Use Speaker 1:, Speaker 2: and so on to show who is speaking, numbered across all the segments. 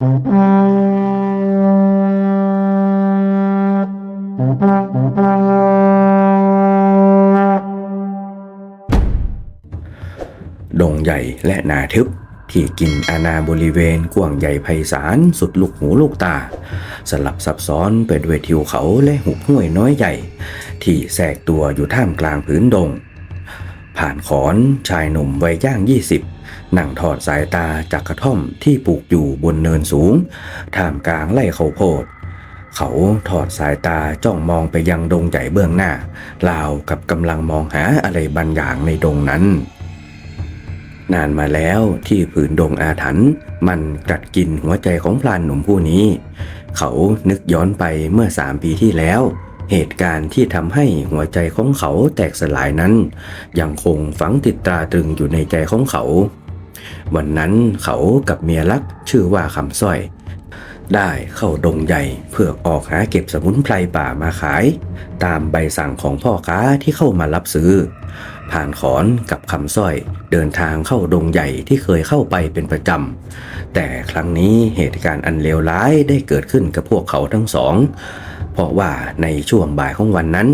Speaker 1: ดงใหญ่และนาทึบที่กินอาณาบริเวณกว้างใหญ่ไพศาลสุดลูกหูลูกตา สลับซับซ้อนไปด้วยทิวเขาและหุบห้วยน้อยใหญ่ ที่แทรกตัวอยู่ท่ามกลางผืนดง ผ่านขอนชายหนุ่มวัยย่าง20 นั่งทอดสายตาจากกระท่อมที่ปลูกอยู่บนเนินสูง ท่ามกลางไร่ข้าวโพด เขาถอดสายตาจ้องมองไปยังดงใหญ่เบื้องหน้าราวกับกำลังมองหาอะไรบางอย่างในดงนั้น นานมาแล้วที่ผืนดงอาถรรพ์มันกัดกินหัวใจของพลานหนุ่มผู้นี้ เขานึกย้อนไปเมื่อสามปีที่แล้วเหตุการณ์ที่ทำให้หัวใจของเขาแตกสลายนั้น ยังคงฝังติดตราตรึงอยู่ในใจของเขา วันนั้นเขากับเมียรักชื่อว่าคำสร้อย ได้เข้าดงใหญ่เพื่อออกหาเก็บสมุนไพรป่ามาขาย ตามใบสั่งของพ่อค้าที่เข้ามารับซื้อ ผ่านขอนกับคำสร้อย เดินทางเข้าดงใหญ่ที่เคยเข้าไปเป็นประจำ แต่ครั้งนี้เหตุการณ์อันเลวร้ายได้เกิดขึ้นกับพวกเขาทั้งสองเพราะว่าในช่วงบ่ายของวันนั้น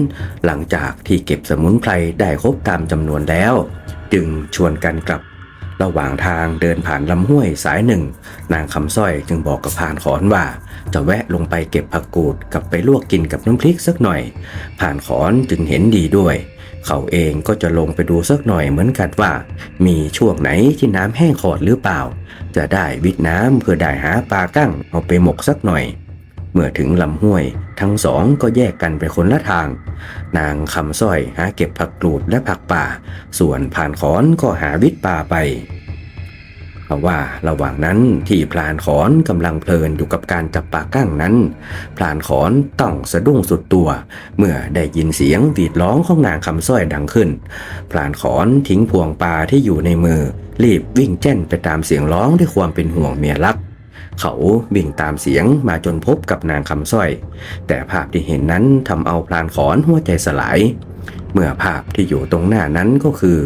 Speaker 1: หลังจากที่เก็บสมุนไพรได้ครบตามจำนวนแล้ว จึงชวนกันกลับ ระหว่างทางเดินผ่านลำห้วยสายหนึ่ง นางคำสร้อยจึงบอกกับพานขอนว่า จะแวะลงไปเก็บผักกูดกลับไปลวกกินกับน้ำพริกสักหน่อยผ่านขอนจึงเห็นดีด้วย เขาเองก็จะลงไปดูสักหน่อยเหมือนกันว่า มีช่วงไหนที่น้ำแห้งขอดหรือเปล่า จะได้วิดน้ำเพื่อได้หาปลากั้งเอาไปหมกสักหน่อย เมื่อถึงลำห้วย ทั้งสองก็แยกกันไปคนละทาง นางคำสร้อยหาเก็บผักกรูดและผักป่า ส่วนผ่านขอนก็หาวิทย์ป่าไปเพราะว่าระหว่างนั้นที่พลานขอนกำลังเพลินอยู่กับการจับปลากั้งนั้นพลานขอนต้องสะดุ้งสุดตัว เมื่อได้ยินเสียงหวีดร้องของนางคำสร้อยดังขึ้นพลานขอนทิ้งพวงปลาที่อยู่ในมือ รีบวิ่งแจ้นไปตามเสียงร้องด้วยความเป็นห่วงเมียรัก เขาวิ่งตามเสียงมาจนพบกับนางคำสร้อย แต่ภาพที่เห็นนั้นทำเอาพลานขอนหัวใจสลาย เมื่อภาพที่อยู่ตรงหน้านั้นก็คือ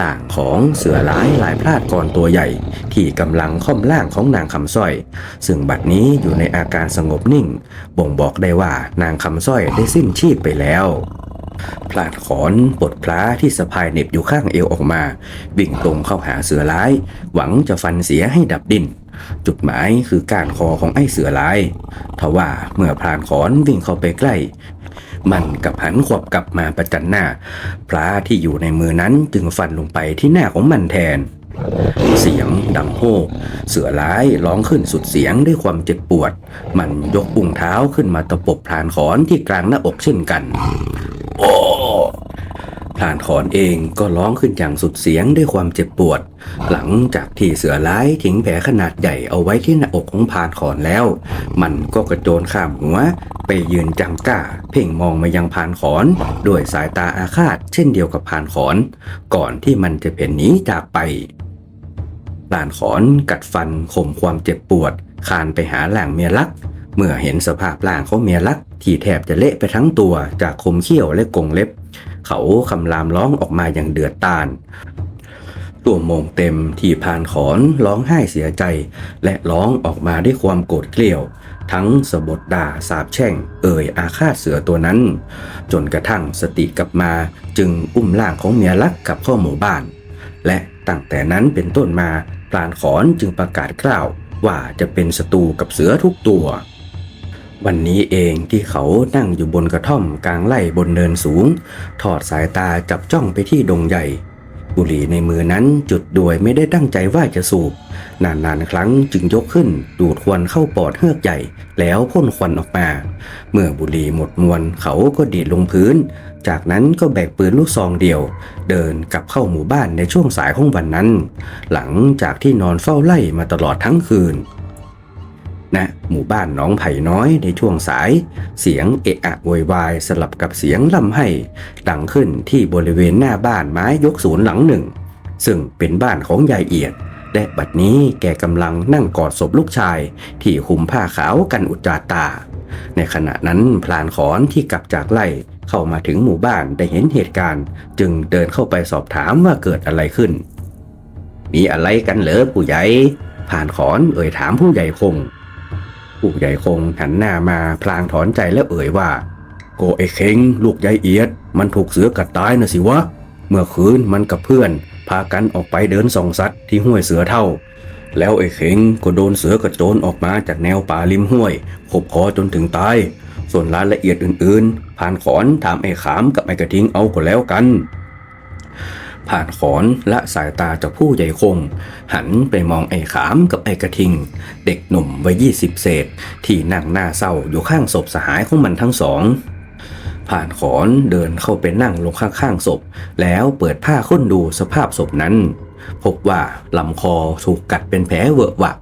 Speaker 1: ร่างของเสือร้ายลายพลาดกรตัวใหญ่ ที่กำลังค่อมร่างของนางคำสร้อย ซึ่งบัดนี้อยู่ในอาการสงบนิ่ง บ่งบอกได้ว่านางคำสร้อยได้สิ้นชีพไปแล้วพลาดขอนปลดพลาที่สะพายเน็บอยู่ข้างเอวออกมา วิ่งตรงเข้าหาเสือร้าย หวังจะฟันเสียให้ดับดิ้น จุดหมายคือการคอของไอ้เสือร้ายทว่าเมื่อพลานขอนวิ่งเข้าไปใกล้ มันกับหันขวบกลับมาประจันหน้า พระที่อยู่ในมือนั้นจึงฟันลงไปที่หน้าของมันแทน เสียงดังโฮกเสือร้ายร้องขึ้นสุดเสียงด้วยความเจ็บปวด มันยกปุงเท้าขึ้นมาตะปบพลานขอนที่กลางหน้าอกเช่นกัน โอ้ พลานขอนเองก็ร้องขึ้นอย่างสุดเสียงด้วยความเจ็บปวด หลังจากที่เสือร้ายทิ้งแผลขนาดใหญ่เอาไว้ที่หน้าอกของพลานขอนแล้ว มันก็กระโจนข้ามหัว ไปยืนจังก้า เพ่งมองมายังพานขอนด้วยสายตาอาฆาตเช่นเดียวกับพานขอน ก่อนที่มันจะเพ่นหนีจากไปพลานขอนกัดฟันข่มความเจ็บปวด คานไปหาแหลังเมียรักเมื่อเห็นสภาพร่างของเมียรักที่แทบจะเละไปทั้งตัวจากคมเขี้ยวและกงเล็บ เขาคำรามร้องออกมาอย่างเดือดตาลตัวโมงเต็มที่พานขอนร้องไห้เสียใจ และร้องออกมาด้วยความโกรธเกลียว ทั้งสะบดด่าสาบแช่ง เอ่ยอาฆาตเสือตัวนั้น จนกระทั่งสติกลับมาจึงอุ้มร่างของเมียรักกลับเข้าหมู่บ้าน และตั้งแต่นั้นเป็นต้นมาพลานขอนจึงประกาศกล่าวว่าจะเป็นศัตรูกับเสือทุกตัว วันนี้เองที่เขานั่งอยู่บนกระท่อมกลางไร่บนเนินสูง ถอดสายตาจับจ้องไปที่ดงใหญ่ บุหรี่ในมือนั้นจุดโดยไม่ได้ตั้งใจว่าจะสูบ นานๆครั้งจึงยกขึ้น ดูดควันเข้าปอดเฮือกใหญ่ แล้วพ่นควันออกมา เมื่อบุหรี่หมดมวลเขาก็ดีดลงพื้น จากนั้นก็แบกปืนลูกซองเดียว เดินกลับเข้าหมู่บ้านในช่วงสายของวันนั้น หลังจากที่นอนเฝ้าไล่มาตลอดทั้งคืน ณหมู่บ้านหน้องไผ่น้อยในช่วงสาย เสียงเอะอะโวยวายสลับกับเสียงล่ำไห้ ดังขึ้นที่บริเวณหน้าบ้านไม้ยกศูนย์หลังหนึ่ง ซึ่งเป็นบ้านของยายเอียดและบัดนี้แกกำลังนั่งกอดศพลูกชาย ที่คุมผ้าขาวกันอุจจาตา ในขณะนั้นพลานขอนที่กลับจากไล่เข้ามาถึงหมู่บ้านได้เห็นเหตุการณ์ จึงเดินเข้าไปสอบถามว่าเกิดอะไรขึ้น มีอะไรกันเหรอผู้ใหญ่ผ่านขอนเอ่ยถามผู้ใหญ่คง ผู้ใหญ่คงหันหน้ามาพลางถอนใจแล้วเอ่ยว่า โกไอ้เข็งลูกยายเอียด มันถูกเสือกัดตายนะสิวะ เมื่อคืนมันกับเพื่อน พากันออกไปเดินส่องสัตว์ที่ห้วยเสือเท่า แล้วไอ้เข็งก็โดนเสือกระโจนออกมาจากแนวป่าริมห้วยขบคอจนถึงตาย ส่วนรายละเอียดอื่นๆ ผ่านขอนถามไอ้ขามกับไอ้กระทิงเอาก็แล้วกัน ผ่านขอนและสายตาจากผู้ใหญ่คง หันไปมองไอ้ขามกับไอ้กระทิง เด็กหนุ่มวัยยี่สิบเศษ ที่นั่งหน้าเศร้าอยู่ข้างศพสหายของมันทั้งสอง ผ่านขอนเดินเข้าไปนั่งลงข้างๆศพ แล้วเปิดผ้าค้นดูสภาพศพนั้น พบว่าลำคอถูกกัดเป็นแผลเวอะหวะ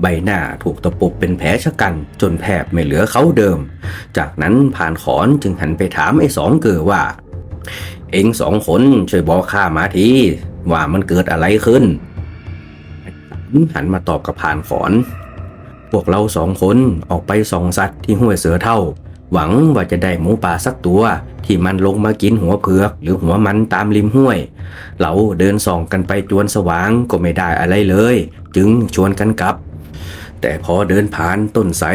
Speaker 1: ใบหน้าถูกตะปบเป็นแผลชะกัน จนแทบไม่เหลือเขาเดิม จากนั้นผ่านขอนจึงหันไปถามไอ้สองเกอว่า เองสองคนช่วยบอกข้ามาทีว่ามันเกิดอะไรขึ้น หันมาตอบกับผ่านขอน พวกเราสองคนออกไปส่องสัตว์ที่ห้วยเสือเท่า หวังว่าจะได้หมูป่าสักตัว ที่มันลงมากินหัวเผือก หรือหัวมันตามริมห้วย เราเดินส่องกันไปจวนสว่างก็ไม่ได้อะไรเลย จึงชวนกันกลับ แต่พอเดินผ่านต้นไทร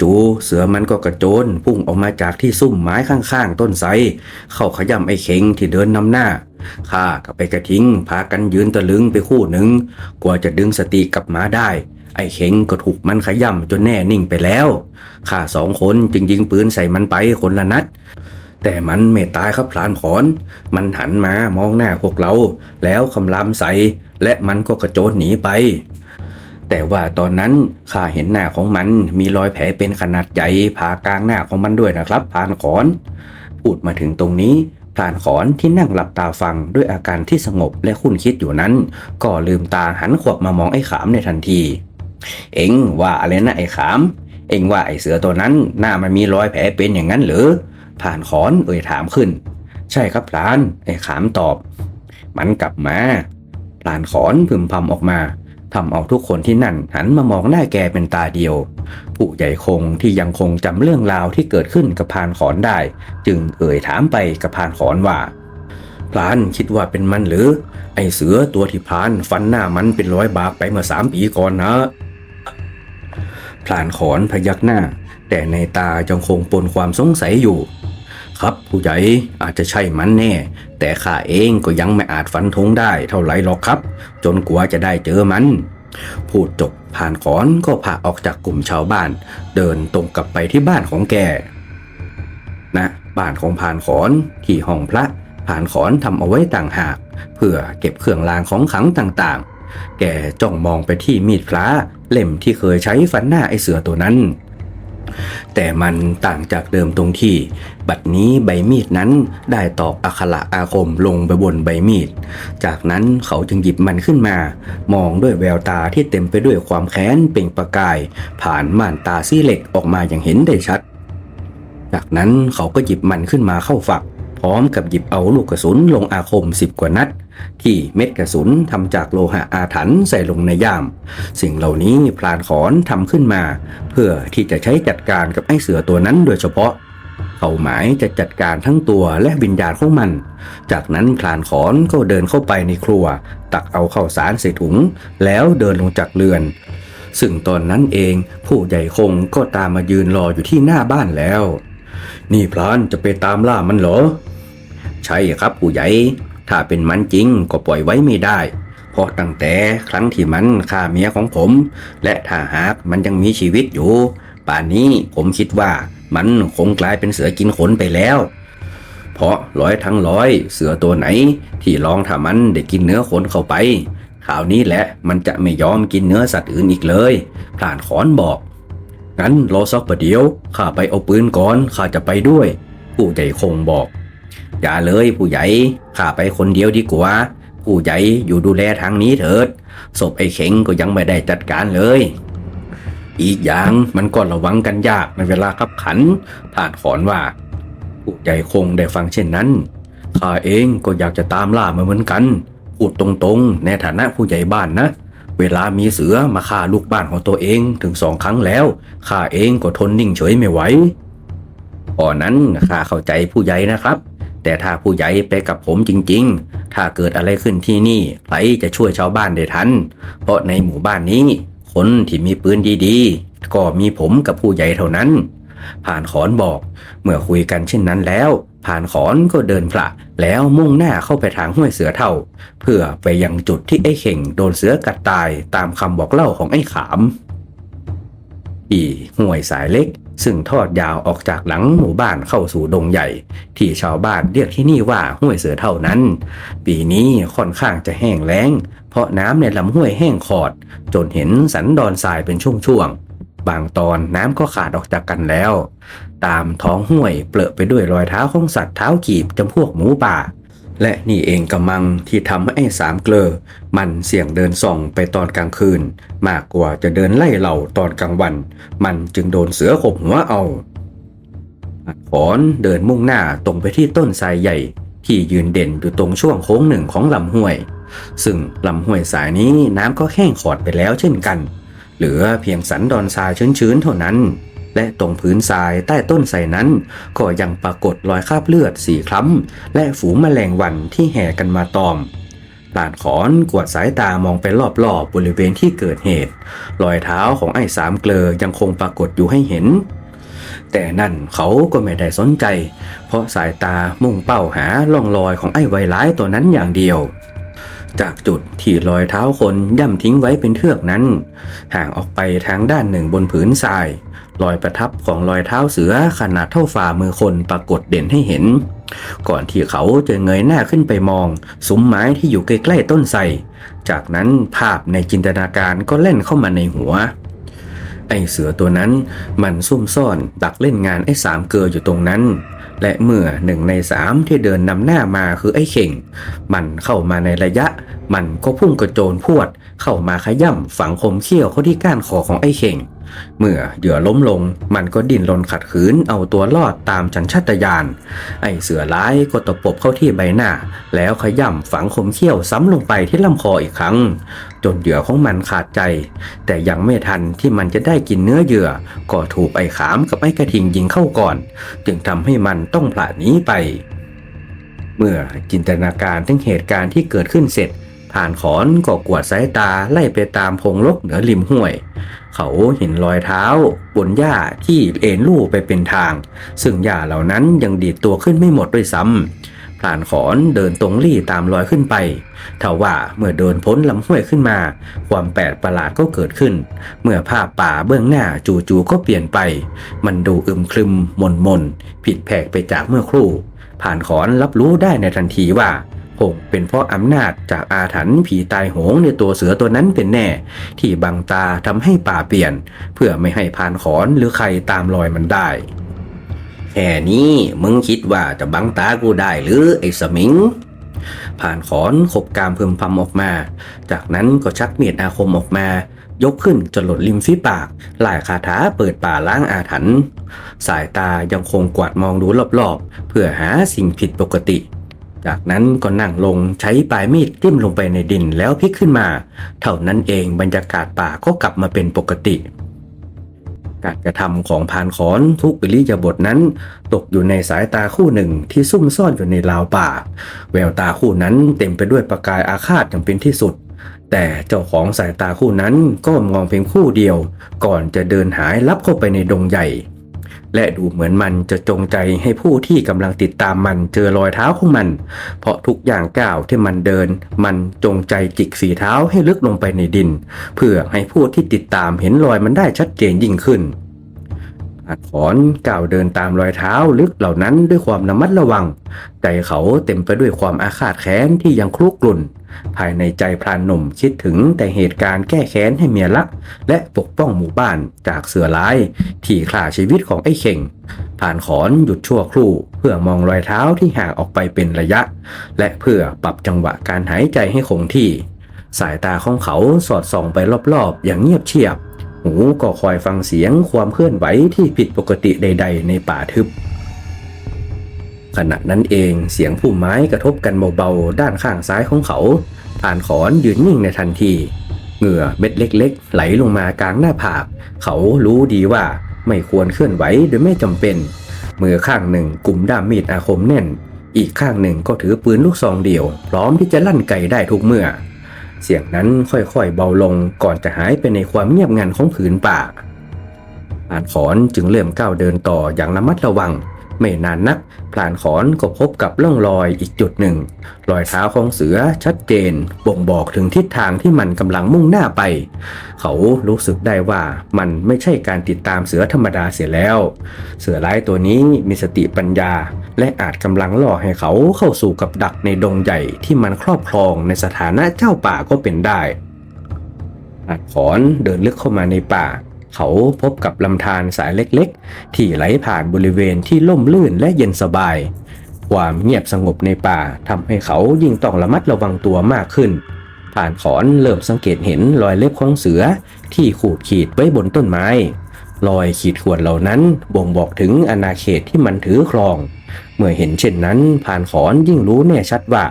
Speaker 1: จูๆเสือมันก็กระโจนพุ่งออกมาจากที่ซุ่มไม้ข้างๆ ต้นไทรเข้าขย่ำไอ้เข็งที่เดินนำหน้าข้ากับไปกระทิ้งพากันยืนตะลึงไปคู่หนึ่งกว่าจะดึงสติกลับมาได้ ไอ้เข็งก็ถูกมันขย่ำจนแน่นิ่งไปแล้วข้าสองคนจึงยิงปืนใส่มันไปคนละนัดแต่มันไม่ตายครับพลานขอน มันหันมามองหน้าพวกเรา แล้วคำรามใส่และมันก็กระโจนหนีไป แต่ว่าตอนนั้นข้าเห็นหน้าของมันมีรอยแผลเป็นขนาดใหญ่ผ่ากลางหน้าของมันด้วยนะครับพานขอน พูดมาถึงตรงนี้พานขอนที่นั่งหลับตาฟังด้วยอาการที่สงบและคุ้นคิดอยู่นั้น ก็ลืมตาหันขวบมามองไอ้ขามในทันที เอ็งว่าอะไรนะไอ้ขาม เอ็งว่าไอ้เสือตัวนั้นหน้ามันมีรอยแผลเป็นอย่างนั้นหรือผ่านขอนเอ่ยถามขึ้น ใช่ครับพลานไอ้ขามตอบ มันกลับมาพลานขอนพึมพำออกมา ทำเอาทุกคนที่นั่นหันมามองหน้าแกเป็นตาเดียว ผู้ใหญ่คงที่ยังคงจำเรื่องราวที่เกิดขึ้นกับพานขอนได้ จึงเอ่ยถามไปกับพานขอนว่าพลานคิดว่าเป็นมันหรือ ไอเสือตัวที่พานฟันหน้ามันเป็นร้อยบากไปเมื่อสามปีก่อนนะพลานขอนพยักหน้า แต่ในตายังคงปนความสงสัยอยู่ ครับผู้ใหญ่อาจจะใช่มันแน่ แต่ข้าเองก็ยังไม่อาจฟันธงได้เท่าไหรหรอกครับ จนกว่าจะได้เจอมัน พูดจบผ่านขอนก็พาออกจากกลุ่มชาวบ้าน เดินตรงกลับไปที่บ้านของแกนะบ้านของผ่านขอนที่ห้องพระผ่านขอนทำเอาไว้ต่างหาก เพื่อเก็บเครื่องรางของขลังต่างๆ แกจ้องมองไปที่มีดพระเล่มที่เคยใช้ฟันหน้าไอเสือตัวนั้น แต่มันต่างจากเดิมตรงที่ บัดนี้ใบมีดนั้นได้ตอกอัคระอาคมลงไปบนใบมีด จากนั้นเขาจึงหยิบมันขึ้นมา มองด้วยแววตาที่เต็มไปด้วยความแค้นเปล่งประกาย ผ่านม่านตาซี่เหล็กออกมาอย่างเห็นได้ชัด จากนั้นเขาก็หยิบมันขึ้นมาเข้าฝัก พร้อมกับหยิบเอาลูกกระสุนลงอาคมสิบกว่านัด ที่เม็ดกระสุนทำจากโลหะอาถรรพ์ใส่ลงในย่าม สิ่งเหล่านี้พลานขอนทำขึ้นมา เพื่อที่จะใช้จัดการกับไอ้เสือตัวนั้นโดยเฉพาะเป้าหมายจะจัดการทั้งตัวและวิญญาณของมัน จากนั้นพลานขอนก็เดินเข้าไปในครัว ตักเอาข้าวสารใส่ถุง แล้วเดินลงจากเรือน ซึ่งตอนนั้นเองผู้ใหญ่คงก็ตามมายืนรออยู่ที่หน้าบ้านแล้ว นี่พลานจะไปตามล่ามันเหรอ ใช่ครับผู้ใหญ่ ถ้าเป็นมันจริงก็ปล่อยไว้ไม่ได้ เพราะตั้งแต่ครั้งที่มันฆ่าเมียของผม และถ้าหากมันยังมีชีวิตอยู่ ป่านนี้ผมคิดว่ามันคงกลายเป็นเสือกินขนไปแล้ว เพราะร้อยทั้งร้อยเสือตัวไหน ที่ลองถ้ามันได้กินเนื้อขนเข้าไปคราวนี้แหละมันจะไม่ยอมกินเนื้อสัตว์อื่นอีกเลยพลานขอนบอก งั้นรอสักประเดี๋ยวข้าไปเอาปืนก่อนข้าจะไปด้วย ผู้ใหญ่คงบอก อย่าเลยผู้ใหญ่ข้าไปคนเดียวดีกว่า ผู้ใหญ่อยู่ดูแลทางนี้เถิดศพไอ้เข็งก็ยังไม่ได้จัดการเลย อีกอย่างมันก็ระวังกันยากในเวลาขับขันผ่านขอนว่า ผู้ใหญ่คงได้ฟังเช่นนั้นข้าเองก็อยากจะตามล่ามาเหมือนกันพูดตรงๆ ในฐานะผู้ใหญ่บ้านนะ เวลามีเสือมาฆ่าลูกบ้านของตัวเองถึงสองครั้งแล้วข้าเองก็ทนนิ่งเฉยไม่ไหวตอนนั้นข้าเข้าใจผู้ใหญ่นะครับ แต่ถ้าผู้ใหญ่ไปกับผมจริง ๆ ถ้าเกิดอะไรขึ้นที่นี่ใครจะช่วยชาวบ้านได้ทัน เพราะในหมู่บ้านนี้ คนที่มีปืนดีๆ ก็มีผมกับผู้ใหญ่เท่านั้น ผ่านขอนบอก เมื่อคุยกันเช่นนั้นแล้ว ผ่านขอนก็เดินพละแล้วมุ่งหน้าเข้าไปทางห้วยเสือเท่า เพื่อไปยังจุดที่ไอ้เข่งโดนเสือกัดตายตามคำบอกเล่าของไอ้ขาม อีห้วยสายเล็ก ซึ่งทอดยาวออกจากหลังหมู่บ้านเข้าสู่ดงใหญ่ ที่ชาวบ้านเรียกที่นี่ว่าห้วยเสือเท่านั้น ปีนี้ค่อนข้างจะแห้งแล้ง เพราะน้ำในลำห้วยแห้งขอด จนเห็นสันดอนทรายเป็นช่วงๆ บางตอนน้ำก็ขาดออกจากกันแล้ว ตามท้องห้วยเปลอะไปด้วยรอยเท้าของสัตว์เท้ากีบจำพวกหมูป่า และนี่เองกำมังที่ทำให้สามเกลอ มันเสี่ยงเดินส่องไปตอนกลางคืน มากกว่าจะเดินไล่เหล่าตอนกลางวัน มันจึงโดนเสือขบหัวเอาขอนเดินมุ่งหน้าตรงไปที่ต้นไทรใหญ่ ที่ยืนเด่นอยู่ตรงช่วงโค้งหนึ่งของลำห้วย ซึ่งลำห้วยสายนี้น้ำก็แห้งขอดไปแล้วเช่นกัน เหลือเพียงสันดอนทรายชื้นๆเท่านั้น และตรงพื้นทรายใต้ต้นไทรนั้น ก็ยังปรากฏรอยคราบเลือดสีคล้ำ และฝูงแมลงวันที่แห่กันมาตอมปาดขอนกวดสายตามองไปรอบๆบบริเวณที่เกิดเหตุ รอยเท้าของไอ้สามเกลอยังคงปรากฏอยู่ให้เห็น แต่นั่นเขาก็ไม่ได้สนใจ เพราะสายตามุ่งเป้าหาล่องรอยของไอ้ไวร้ายตัวนั้นอย่างเดียว จากจุดที่รอยเท้าคนย่ำทิ้งไว้เป็นเทือกนั้น ห่างออกไปทางด้านหนึ่งบนผืนทราย รอยประทับของรอยเท้าเสือขนาดเท่าฝ่ามือคนปรากฏเด่นให้เห็น ก่อนที่เขาจะเงยหน้าขึ้นไปมองซุ้มไม้ที่อยู่ใกล้ๆต้นไทรจากนั้นภาพในจินตนาการก็เล่นเข้ามาในหัวไอ้เสือตัวนั้นมันซุ่มซ่อนดักเล่นงานไอ้สามเกลออยู่ตรงนั้น และเมื่อหนึ่งในสามที่เดินนำหน้ามาคือไอ้เข่ง มันเข้ามาในระยะ มันก็พุ่งกระโจนพวด เข้ามาขย่ำฝังคมเขี้ยวเข้าที่ก้านคอของไอ้เข่ง เมื่อเหยื่อล้มลง มันก็ดิ้นรนขัดขืนเอาตัวรอดตามชันชัตยาน ไอ้เสือร้ายก็ตะปบเข้าที่ใบหน้า แล้วขย่ำฝังคมเขี้ยวซ้ำลงไปที่ลำคออีกครั้ง จนเหยื่อของมันขาดใจ แต่ยังไม่ทันที่มันจะได้กินเนื้อเหยื่อ ก็ถูกไอ้ขามกับไอ้กระทิงยิงเข้าก่อน จึงทำให้มันต้องผละหนีไป เมื่อจินตนาการถึงเหตุการณ์ที่เกิดขึ้นเสร็จ ผ่านขอนก็กวดสายตาไล่ไปตามพงลกเหนือริมห้วย เขาเห็นรอยเท้า บนหญ้าที่เอ็นลู่ไปเป็นทาง ซึ่งหญ้าเหล่านั้นยังดีดตัวขึ้นไม่หมดด้วยซ้ำ ผ่านขอนเดินตรงลี่ตามรอยขึ้นไปทว่าเมื่อเดินพ้นลำห้วยขึ้นมา ความแปลกประหลาดก็เกิดขึ้น เมื่อภาพป่าเบื้องหน้าจู่ๆก็เปลี่ยนไป มันดูอึมครึมมนมนๆผิดแผกไปจากเมื่อครู่ผ่านขอนรับรู้ได้ในทันทีว่าคงเป็นเพราะอำนาจจากอาถรรพ์ผีตายโหงในตัวเสือตัวนั้นเป็นแน่ ที่บังตาทำให้ป่าเปลี่ยน เพื่อไม่ให้ผ่านขอนหรือใครตามรอยมันได้ แค่นี้มึงคิดว่าจะบังตากูได้หรือไอ้สมิง ผ่านขอนขบกามพึมพำออกมา จากนั้นก็ชักเมียดอาคมออกมา ยกขึ้นจนหลดริมฝีปากหลายคาถาเปิดป่าล้างอาถรรพ์สายตายังคงกวาดมองดูรอบๆ เพื่อหาสิ่งผิดปกติ จากนั้นก็นั่งลงใช้ปลายมีดจิ้มลงไปในดินแล้วพลิกขึ้นมา เท่านั้นเองบรรยากาศป่าก็กลับมาเป็นปกติ การกระทำของพานขอนทุกอิริยาบถนั้น ตกอยู่ในสายตาคู่หนึ่งที่ซุ่มซ่อนอยู่ในราวป่า แววตาคู่นั้นเต็มไปด้วยประกายอาฆาตอย่างเป็นที่สุด แต่เจ้าของสายตาคู่นั้นก็มองเพียงคู่เดียว ก่อนจะเดินหายลับเข้าไปในดงใหญ่ และดูเหมือนมันจะจงใจให้ผู้ที่กำลังติดตามมันเจอรอยเท้าของมัน เพราะทุกอย่างก้าวที่มันเดิน มันจงใจจิกสีเท้าให้ลึกลงไปในดิน เพื่อให้ผู้ที่ติดตามเห็นรอยมันได้ชัดเจนยิ่งขึ้น อาขอนก้าวเดินตามรอยเท้าลึกเหล่านั้นด้วยความระมัดระวัง ใจเขาเต็มไปด้วยความอาฆาตแค้นที่ยังคลุกกลุ่น ภายในใจพรานหนุ่มคิดถึงแต่เหตุการณ์แก้แค้นให้เมียรัก และปกป้องหมู่บ้านจากเสือร้าย ที่ฆ่าชีวิตของไอ้เข่ง ผ่านขอนหยุดชั่วครู่ เพื่อมองรอยเท้าที่ห่างออกไปเป็นระยะ และเพื่อปรับจังหวะการหายใจให้คงที่ สายตาของเขาสอดส่องไปรอบๆ อย่างเงียบเชียบ หูก็คอยฟังเสียงความเคลื่อนไหวที่ผิดปกติใด ๆ ในป่าทึบ ขณะนั้นเองเสียงพุ่มไม้กระทบกันเบาๆ ด้านข้างซ้ายของเขาผ่านขอนยืนนิ่งในทันที เหงื่อเม็ดเล็ก ๆ ไหลลงมากลางหน้าผาก เขารู้ดีว่าไม่ควรเคลื่อนไหวโดยไม่จำเป็นมือข้างหนึ่งกุมด้ามมีดอาคมแน่น อีกข้างหนึ่งก็ถือปืนลูกซองเดียว พร้อมที่จะลั่นไกได้ทุกเมื่อ เสียงนั้นค่อยๆเบาลงก่อนจะหายไปในความเงียบงันของผืนป่าอานขอนจึงเริ่มก้าวเดินต่ออย่างระมัดระวัง ไม่นานนักพลานขอนก็พบกับร่องรอยอีกจุดหนึ่ง รอยเท้าของเสือชัดเจน บ่งบอกถึงทิศทางที่มันกำลังมุ่งหน้าไป เขารู้สึกได้ว่ามันไม่ใช่การติดตามเสือธรรมดาเสียแล้ว เสือร้ายตัวนี้มีสติปัญญา และอาจกำลังล่อให้เขาเข้าสู่กับดักในดงใหญ่ที่มันครอบครองในสถานะเจ้าป่าก็เป็นได้อาจขอนเดินลึกเข้ามาในป่า เขาพบกับลำธารสายเล็กๆ ที่ไหลผ่านบริเวณที่ล่มลื่นและเย็นสบาย ความเงียบสงบในป่าทำให้เขายิ่งต้องระมัดระวังตัวมากขึ้น ผ่านขอนเริ่มสังเกตเห็นรอยเล็บของเสือที่ขูดขีดไว้บนต้นไม้รอยขีดข่วนเหล่านั้นบ่งบอกถึงอาณาเขตที่มันถือครอง เมื่อเห็นเช่นนั้นผ่านขอนยิ่งรู้แน่ชัดว่า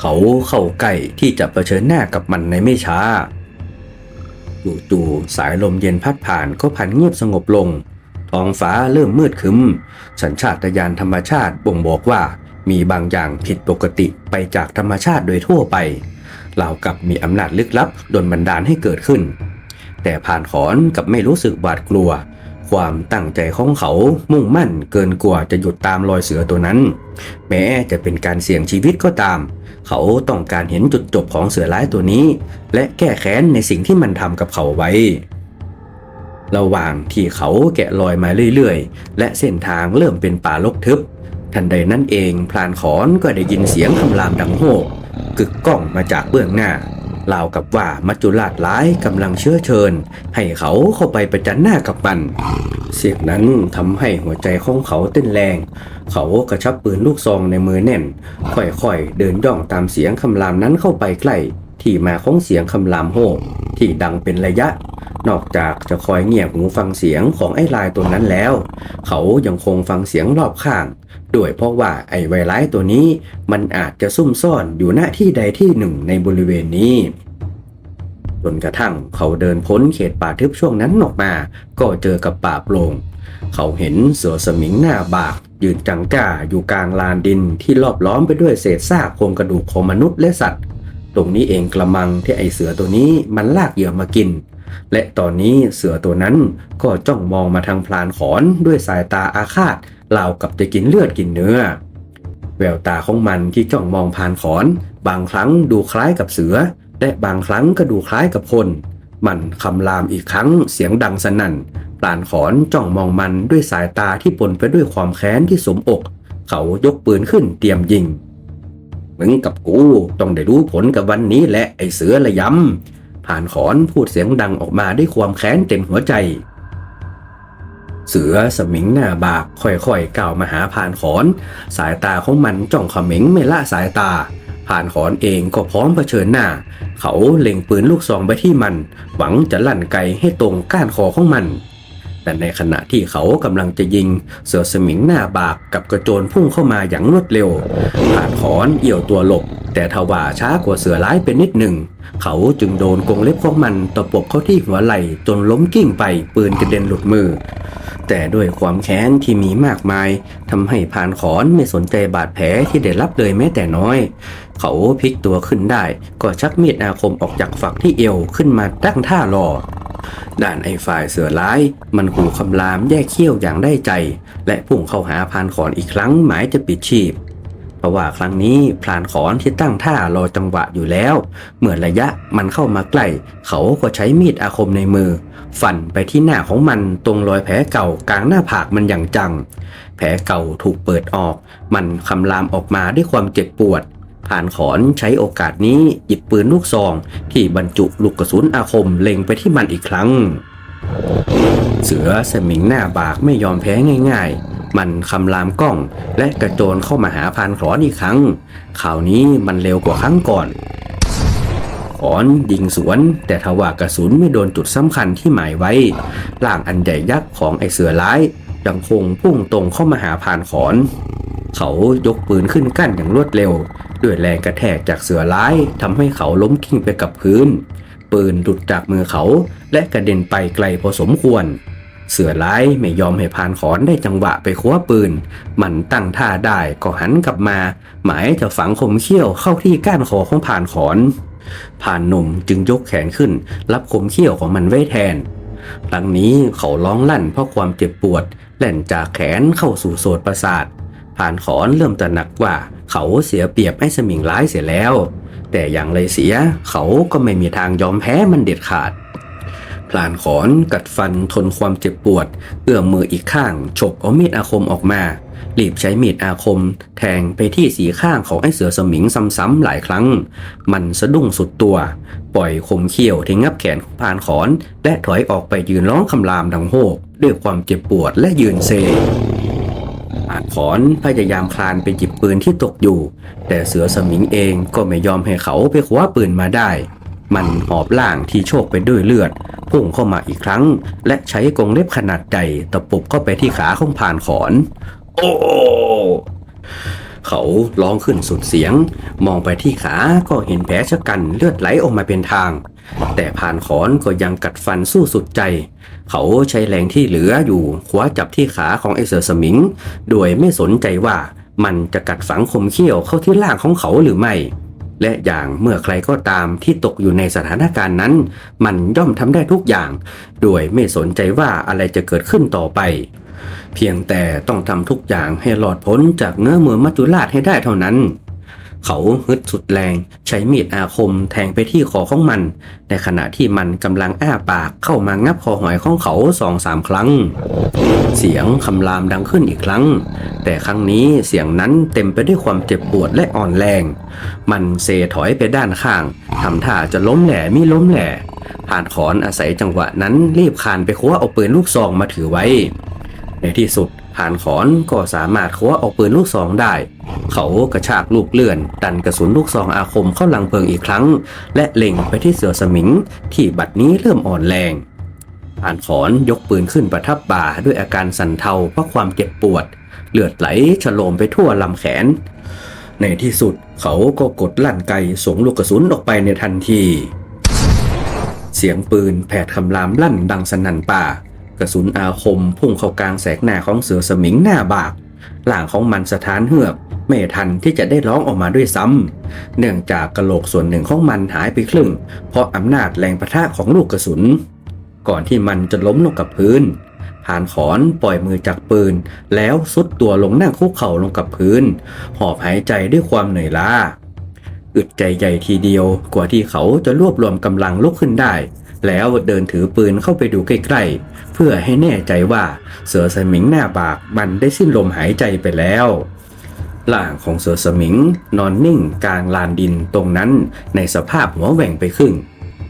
Speaker 1: เขาเข้าใกล้ที่จะเผชิญหน้ากับมันในไม่ช้า จู่ๆสายลมเย็นพัดผ่านก็พันเงียบสงบลง ท้องฟ้าเริ่มมืดครึ้ม สัญชาตญาณธรรมชาติบ่งบอกว่ามีบางอย่างผิดปกติไปจากธรรมชาติโดยทั่วไปเรากับมีอำนาจลึกลับดลบันดาลให้เกิดขึ้น แต่ผ่านขอนกับไม่รู้สึกหวาดกลัว ความตั้งใจของเขามุ่งมั่นเกินกว่าจะหยุดตามรอยเสือตัวนั้น แม้จะเป็นการเสี่ยงชีวิตก็ตาม เขาต้องการเห็นจุดจบของเสือร้ายตัวนี้ และแก้แค้นในสิ่งที่มันทำกับเขาไว้ ระหว่างที่เขาแกะรอยมาเรื่อยๆ และเส้นทางเริ่มเป็นป่ารกทึบ ทันใดนั้นเองพลานขอนก็ได้ยินเสียงคำรามดังโหกกึกก้องมาจากเบื้องหน้า ราวกับว่ามัจจุราชร้ายกำลังเชื้อเชิญ ให้เขาเข้าไปประจันหน้ากับมัน เสียงนั้นทำให้หัวใจของเขาเต้นแรง เขากระชับปืนลูกซองในมือแน่น ค่อยๆ เดินย่องตามเสียงคำรามนั้นเข้าไปใกล้ ที่มาของเสียงคำรามโห่ที่ดังเป็นระยะ นอกจากจะคอยเงียบหูฟังเสียงของไอ้ลายตัวนั้นแล้ว เขายังคงฟังเสียงรอบข้าง ด้วยเพราะว่าไอ้ไวร้ายตัวนี้ มันอาจจะซุ่มซ่อนอยู่ณที่ใดที่หนึ่งในบริเวณนี้จนกระทั่งเขาเดินพ้นเขตป่าทึบช่วงนั้นออกมา ก็เจอกับป่าโปร่ง เขาเห็นเสือสมิงหน้าบาก ยืนจังก้าอยู่กลางลานดินที่รอบล้อมไปด้วยเศษซากโครงกระดูกของมนุษย์และสัตว์ ตรงนี้เองกระมังที่ไอเสือตัวนี้มันลากเหยื่อมากิน และตอนนี้เสือตัวนั้นก็จ้องมองมาทางพลานขอนด้วยสายตาอาฆาตรากับจะกินเลือดกินเนื้อ แววตาของมันที่จ้องมองพลานขอน บางครั้งดูคล้ายกับเสือ และบางครั้งก็ดูคล้ายกับคน มันคำรามอีกครั้งเสียงดังสนั่นพลานขอนจ้องมองมันด้วยสายตาที่ปนไปด้วยความแค้นที่สมอก เขายกปืนขึ้นเตรียมยิงมึงกับกูต้องได้รู้ผลกับวันนี้แหละไอเสือระยำ ผ่านขอนพูดเสียงดังออกมาด้วยความแค้นเต็มหัวใจ เสือสมิงหน้าบากค่อยๆก้าวมาหาผ่านขอน สายตาของมันจ้องขมิงไม่ละสายตา ผ่านขอนเองก็พร้อมเผชิญหน้า เขาเล็งปืนลูกซองไปที่มัน หวังจะลั่นไกให้ตรงก้านคอของมัน แต่ในขณะที่เขากำลังจะยิง เสือสมิงหน้าบากกับกระโจนพุ่งเข้ามาอย่างรวดเร็วผ่านขอนเอี่ยวตัวหลบ แต่ทว่าช้ากว่าเสือร้ายเป็นนิดหนึ่ง เขาจึงโดนกรงเล็บของมันตะปบเข้าที่หัวไหล่จนล้มกิ้งไปปืนกระเด็นหลุดมือ แต่ด้วยความแค้นที่มีมากมายทำให้พานขอนไม่สนใจบาดแผลที่ได้รับเลยแม้แต่น้อย เขาพลิกตัวขึ้นได้ ก็ชักมีดอาคมออกจากฝักที่เอวขึ้นมาตั้งท่ารอ ด้านไอ้ฝ่ายเสือร้าย มันหูคำรามแยกเขี้ยวอย่างได้ใจ และพุ่งเข้าหาพานขอนอีกครั้งหมายจะปิดชีพ เพราะว่าครั้งนี้พลานขอนที่ตั้งท่ารอจังหวะอยู่แล้ว เมื่อระยะมันเข้ามาใกล้ เขาก็ใช้มีดอาคมในมือ ฟันไปที่หน้าของมันตรงรอยแผลเก่ากลางหน้าผากมันอย่างจัง แผลเก่าถูกเปิดออก มันคำรามออกมาด้วยความเจ็บปวด ผ่านขอนใช้โอกาสนี้หยิบปืนลูกซอง ที่บรรจุลูกกระสุนอาคมเล็งไปที่มันอีกครั้ง เสือสมิงหน้าบากไม่ยอมแพ้ง่ายๆ มันคำรามกล้องและกระโจนเข้ามาหาพานขอนอีกครั้งข่าวนี้มันเร็วกว่าครั้งก่อนขอนยิงสวน แต่ทว่ากระสุนไม่โดนจุดสำคัญที่หมายไว้ร่างอันใหญ่ยักษ์ของไอเสือร้ายยังคงพุ่งตรงเข้ามาหาพานขอน เขายกปืนขึ้นกั้นอย่างรวดเร็ว ด้วยแรงกระแทกจากเสือร้ายทำให้เขาล้มกิ้งไปกับพื้น ปืนหลุดจากมือเขาและกระเด็นไปไกลพอสมควร เสือร้ายไม่ยอมให้พานขอนได้จังหวะไปคว้าปืน มันตั้งท่าได้ก็หันกลับมา หมายจะฝังคมเขี้ยวเข้าที่ก้านคอของพานขอนผ่านหนุ่มจึงยกแขนขึ้น รับคมเขี้ยวของมันไว้แทนครั้งนี้เขาร้องลั่นเพราะความเจ็บปวด แล่นจากแขนเข้าสู่โสดประสาทผ่านขอนเริ่มตระหนักว่า เขาเสียเปรียบไอ้สมิงร้ายเสียแล้ว แต่อย่างไรเสียเขาก็ไม่มีทางยอมแพ้มันเด็ดขาดพลานขอนกัดฟันทนความเจ็บปวด เอื้อมมืออีกข้างฉกเอามีดอาคมออกมารีบใช้มีดอาคม แทงไปที่สีข้างของไอ้เสือสมิงซ้ำๆหลายครั้ง มันสะดุ้งสุดตัว ปล่อยคมเขี้ยวที่งับแขนของพลานขอน และถอยออกไปยืนร้องคำรามดังโฮกด้วยความเจ็บปวดและยืนเซ อาจขอนพยายามคลานไปหยิบปืนที่ตกอยู่ แต่เสือสมิงเองก็ไม่ยอมให้เขาไปคว้าปืนมาได้ มันหอบล่างที่โชกไปด้วยเลือด พุ่งเข้ามาอีกครั้ง และใช้กรงเล็บขนาดใหญ่ตะปบเข้าไปที่ขาของผ่านขอน โอ้เขาร้องขึ้นสุดเสียง มองไปที่ขาก็เห็นแผลชะกันเลือดไหลออกมาเป็นทาง แต่ผ่านขอนก็ยังกัดฟันสู้สุดใจ เขาใช้แรงที่เหลืออยู่คว้าจับที่ขาของไอเสือสมิง โดยไม่สนใจว่ามันจะกัดฝังคมเขี้ยวเข้าที่ล่างของเขาหรือไม่ และอย่างเมื่อใครก็ตามที่ตกอยู่ในสถานการณ์นั้น มันย่อมทำได้ทุกอย่าง โดยไม่สนใจว่าอะไรจะเกิดขึ้นต่อไป เพียงแต่ต้องทำทุกอย่างให้หลอดพ้นจากเงื้อมือมัจจุราชให้ได้เท่านั้น เขาฮึดสุดแรง ใช้มีดอาคมแทงไปที่คอของมัน ในขณะที่มันกำลังอ้าปากเข้ามางับคอหอยของเขาสองสามครั้ง เสียงคำรามดังขึ้นอีกครั้ง แต่ครั้งนี้เสียงนั้นเต็มไปด้วยความเจ็บปวดและอ่อนแรง มันเซถอยไปด้านข้างทำท่าจะล้มแหล่มิล้มแหล่ผ่านขอนอาศัยจังหวะนั้นรีบคานไปคว้าเอาปืนลูกซองมาถือไว้ ในที่สุด ผ่านขอนก็สามารถคว้าเอาปืนลูกซองได้ เขากระชากลูกเลื่อน ดันกระสุนลูกซองอาคมเข้าลังเพลิงอีกครั้ง และเล็งไปที่เสือสมิง ที่บัดนี้เริ่มอ่อนแรงผ่านขอนยกปืนขึ้นประทับบ่าด้วยอาการสั่นเทาเพราะความเจ็บปวด เลือดไหลฉโลมไปทั่วลำแขน ในที่สุดเขาก็กดลั่นไกส่งลูกกระสุนออกไปในทันที เสียงปืนแผดคำรามลั่นดังสนั่นป่า กระสุนอาคมพุ่งเข้ากลางแสกหน้าของเสือสมิงหน้าบากหล่างของมันสถานเหือกไม่ทันที่จะได้ร้องออกมาด้วยซ้ำ เนื่องจากกระโหลกส่วนหนึ่งของมันหายไปครึ่ง เพราะอำนาจแรงประทะของลูกกระสุน ก่อนที่มันจะล้มลงกับพื้นผ่านขอนปล่อยมือจากปืน แล้วซุดตัวลงนั่งคุกเข่าลงกับพื้น หอบหายใจด้วยความเหนื่อยล้า อึดใจใหญ่ทีเดียวกว่าที่เขาจะรวบรวมกำลังลุกขึ้นได้ แล้วเดินถือปืนเข้าไปดูใกล้ๆ เพื่อให้แน่ใจว่าเสือสมิงหน้าปากมันได้สิ้นลมหายใจไปแล้วร่างของเสือสมิงนอนนิ่งกลางลานดินตรงนั้นในสภาพหัวแหว่งไปครึ่ง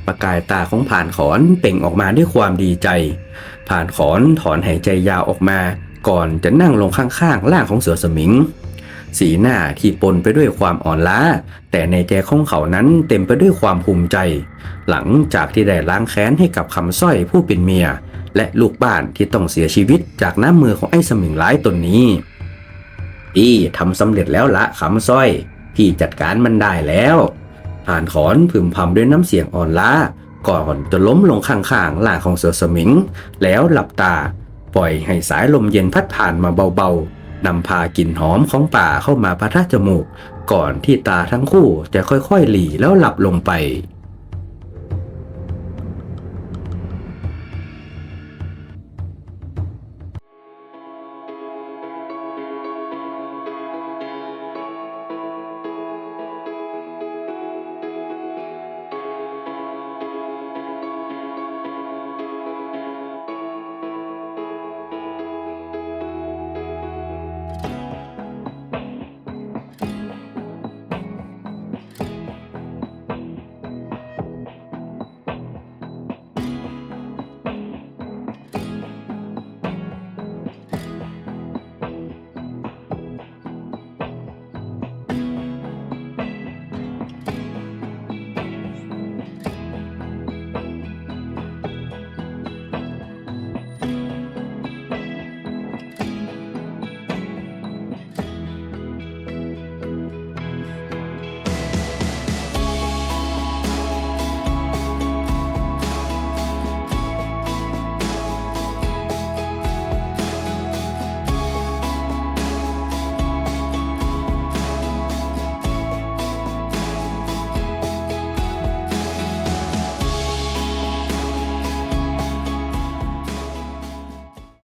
Speaker 1: ประกายตาของผ่านขอนเป่งออกมาด้วยความดีใจ ผ่านขอนถอนหายใจยาวออกมา ก่อนจะนั่งลงข้างๆร่างของเสือสมิง สีหน้าที่ปนไปด้วยความอ่อนล้า แต่ในใจของเขานั้นเต็มไปด้วยความภูมิใจ หลังจากที่ได้ล้างแค้นให้กับคำสร้อยผู้เป็นเมีย และลูกบ้านที่ต้องเสียชีวิตจากน้ำมือของไอ้สมิงร้ายตนนี้พี่ทำสำเร็จแล้วละคำสร้อย พี่จัดการมันได้แล้วผ่านขอนพึมพำด้วยน้ำเสียงอ่อนล้า ก่อนจะล้มลงข้างๆหล่างของเสือสมิง แล้วหลับตา ปล่อยให้สายลมเย็นพัดผ่านมาเบาๆ นำพากลิ่นหอมของป่าเข้ามาพะทะจมูก ก่อนที่ตาทั้งคู่จะค่อยๆ หลีแล้วหลับลงไป